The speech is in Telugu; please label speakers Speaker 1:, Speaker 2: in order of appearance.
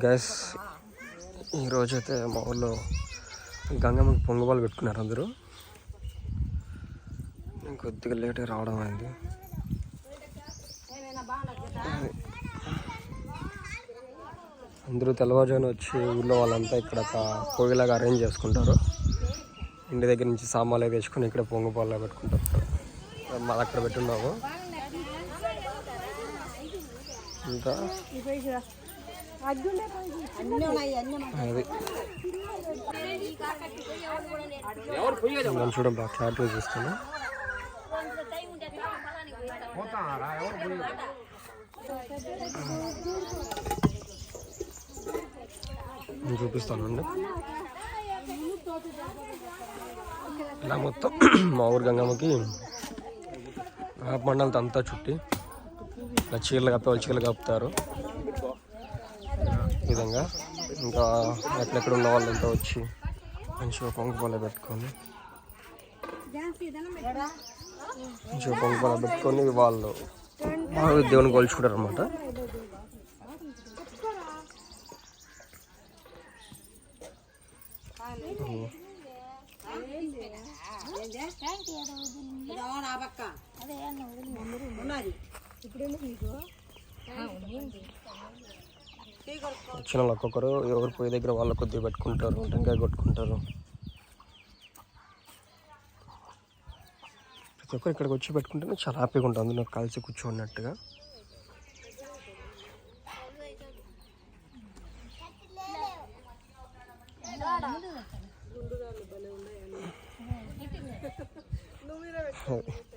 Speaker 1: గ్యాస్ ఈరోజు అయితే మా ఊళ్ళో గంగమ్మకి పొంగబాలు పెట్టుకున్నారు అందరూ. నేను కొద్దిగా లేట్గా రావడం అయింది. అందరూ తెల్లవారుజామున వచ్చి ఊళ్ళో వాళ్ళంతా ఇక్కడ ఒక అరేంజ్ చేసుకుంటారు. ఇంటి దగ్గర నుంచి సామాన్లు వేసుకొని తెచ్చుకొని ఇక్కడ పొంగపాలు పెట్టుకుంటారు. మాది అక్కడ పెట్టున్నాము. ఇంకా? అది మనం చూడండి బాగా క్లారిటీ చూస్తాను నేను చూపిస్తానండి ఇలా మొత్తం మా ఊరు గంగమ్మకి మండలతో అంతా చుట్టి ఇలా చీరలు కప్పే చీరలు కప్పుతారు. విధంగా ఇంకా ఎక్కడెక్కడ ఉన్న వాళ్ళంతా వచ్చి మంచిగా పొంగు పొల పెట్టుకొని మంచిగా పొంగు పొల పెట్టుకొని వాళ్ళు బాగా దేవుని కొలుచుకుంటారు అనమాట వచ్చిన వాళ్ళు ఒక్కొక్కరు ఎవరు పోయి దగ్గర వాళ్ళ కొద్దిగా పెట్టుకుంటారు టెంకాయ కొట్టుకుంటారు ప్రతి ఒక్కరు ఇక్కడికి వచ్చి పెట్టుకుంటేనే చాలా హ్యాపీగా ఉంటుంది అందులో కలిసి కూర్చోన్నట్టుగా అది.